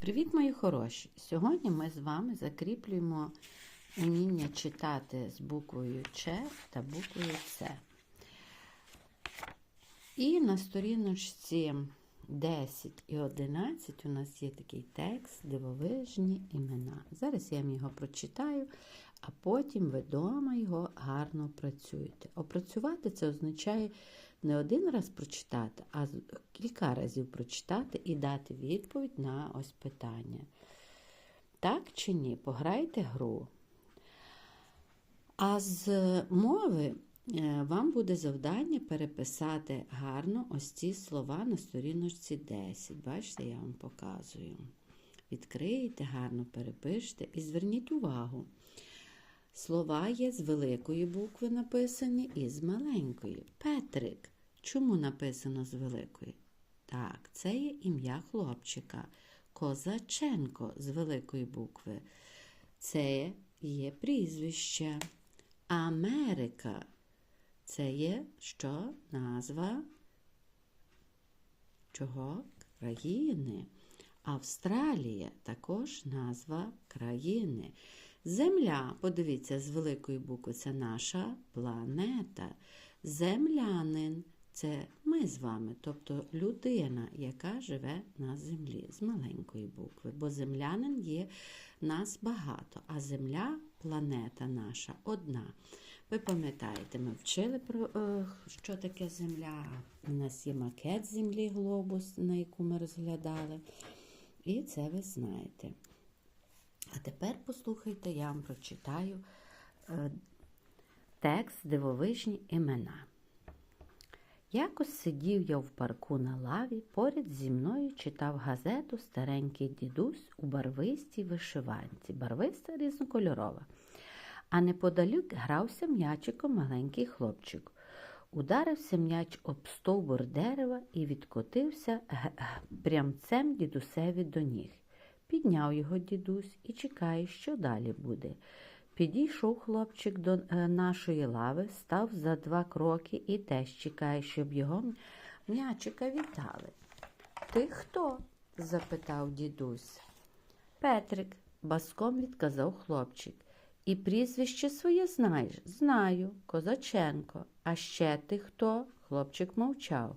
Привіт, мої хороші! Сьогодні ми з вами закріплюємо уміння читати з буквою Ч та буквою С. І на сторіночці 10 і 11 у нас є такий текст дивовижні імена. Зараз я вам його прочитаю, а потім ви вдома його гарно працюєте. Опрацювати це означає не один раз прочитати, а кілька разів прочитати і дати відповідь на ось питання. Так чи ні? Пограйте гру. А з мови е, вам буде завдання переписати гарно ось ці слова на сторіночці 10. Бачите, я вам показую. Відкрийте, гарно перепиште і зверніть увагу. Слова є з великої букви написані і з маленької. Петрик. Чому написано з великої? Так, це є ім'я хлопчика. Козаченко з великої букви. Це є прізвище. Америка. Це є що? Назва чого? Країни. Австралія також назва країни. Земля, подивіться, з великої букви це наша планета. Землянин це ми з вами, тобто людина, яка живе на землі з маленької букви. Бо землянин є нас багато, а земля, планета наша одна. Ви пам'ятаєте, ми вчили про е, що таке земля. У нас є макет землі, глобус, на яку ми розглядали. І це ви знаєте. А тепер послухайте, я вам прочитаю е, текст дивовижні імена. Якось сидів я в парку на лаві, поряд зі мною читав газету старенький дідусь у барвистій вишиванці, барвиста різнокольорова. А неподалік грався м'ячиком маленький хлопчик. Ударився м'яч об стовбур дерева і відкотився прямцем дідусеві до ніг. Підняв його дідусь і чекає, що далі буде. Підійшов хлопчик до е, нашої лави, став за два кроки і теж чекає, щоб його м'ячика вітали. Ти хто? запитав дідусь. Петрик, баском відказав хлопчик. І прізвище своє знаєш? Знаю, Козаченко. А ще ти хто? Хлопчик мовчав.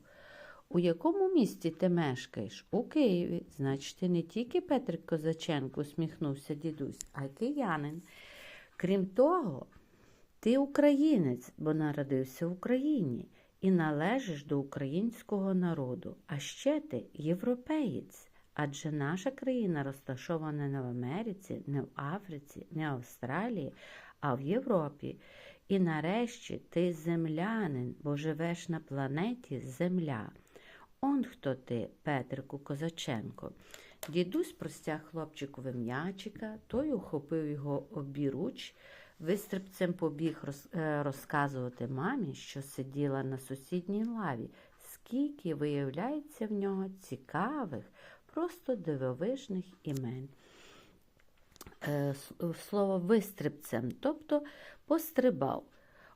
У якому місті ти мешкаєш? У Києві. Значить, ти не тільки Петрик Козаченко, усміхнувся дідусь, а й киянин. Крім того, ти українець, бо народився в Україні і належиш до українського народу. А ще ти європеєць. Адже наша країна розташована не в Америці, не в Африці, не в Австралії, а в Європі. І нарешті ти землянин, бо живеш на планеті Земля. Он хто ти, Петрику Козаченко. Дідусь простяг хлопчикові м'ячика, той ухопив його обіруч, вистрибцем побіг е, розказувати мамі, що сиділа на сусідній лаві, скільки виявляється в нього цікавих, просто дивовижних імен. Е, Слово вистрибцем, тобто пострибав.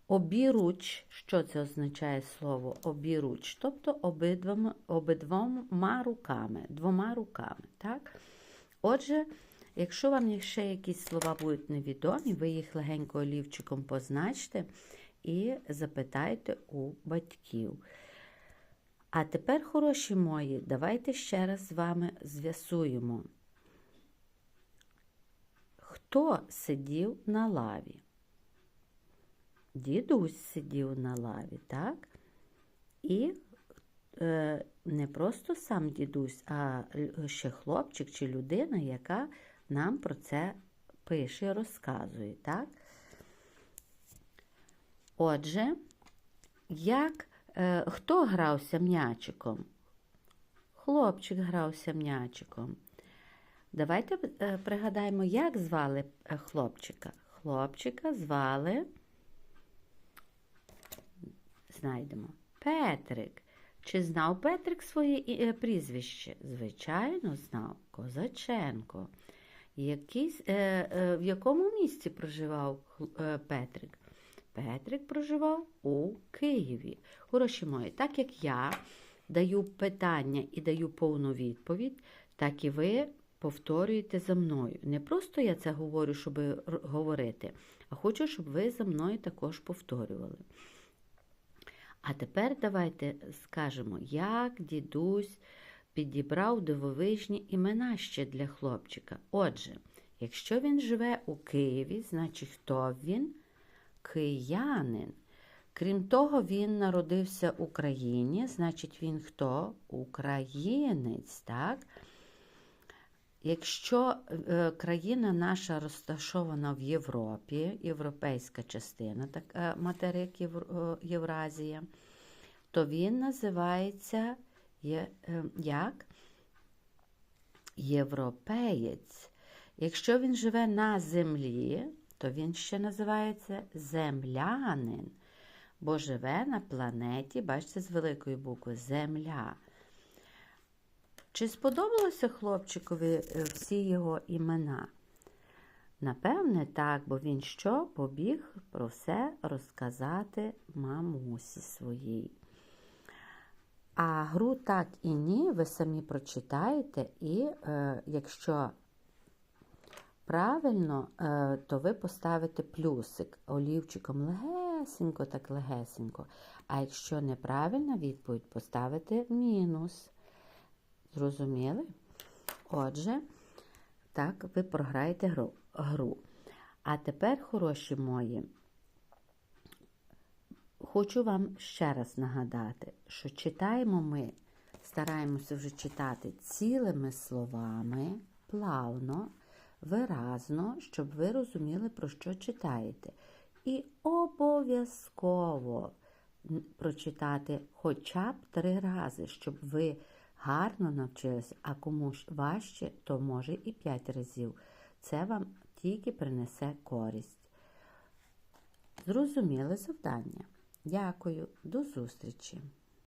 Обіруч, що це означає слово обіруч, тобто обидвома, обидвома руками, двома руками. Так? Отже, якщо вам ще якісь слова будуть невідомі, ви їх легенько олівчиком позначте і запитайте у батьків. А тепер, хороші мої, давайте ще раз з вами з'ясуємо, хто сидів на лаві. Дідусь сидів на лаві, так? І е, не просто сам дідусь, а ще хлопчик чи людина, яка нам про це пише, розказує, так? Отже, як, е, хто грався м'ячиком? Хлопчик грався м'ячиком. Давайте е, пригадаємо, як звали е, хлопчика. Хлопчика звали знайдемо. Петрик. Чи знав Петрик своє е, прізвище? Звичайно, знав. Козаченко. Якийсь, е, е, в якому місті проживав е, Петрик? Петрик проживав у Києві. Хороші мої, так як я даю питання і даю повну відповідь, так і ви повторюєте за мною. Не просто я це говорю, щоб говорити, а хочу, щоб ви за мною також повторювали. А тепер давайте скажемо, як дідусь підібрав дивовижні імена ще для хлопчика. Отже, якщо він живе у Києві, значить хто він? Киянин. Крім того, він народився в Україні, значить він хто? Українець, так? Якщо е, країна наша розташована в Європі, європейська частина, так, е, материк е, Євразія, то він називається як? Європеєць. Якщо він живе на землі, то він ще називається землянин, бо живе на планеті, бачите, з великої букви Земля. Чи сподобалося хлопчикові е, всі його імена? Напевне, так, бо він що побіг про все розказати мамусі своїй. А гру так і ні, ви самі прочитаєте, і е, якщо правильно, е, то ви поставите плюсик олівчиком легесенько, так легесенько. А якщо неправильна відповідь, поставите мінус. Зрозуміли? Отже, так, ви програєте гру. гру. А тепер, хороші мої, хочу вам ще раз нагадати, що читаємо ми, стараємося вже читати цілими словами, плавно, виразно, щоб ви розуміли, про що читаєте. І обов'язково прочитати хоча б три рази, щоб ви гарно навчилися, а комусь важче, то може і п'ять разів. Це вам тільки принесе користь. Зрозуміли завдання? Дякую, до зустрічі!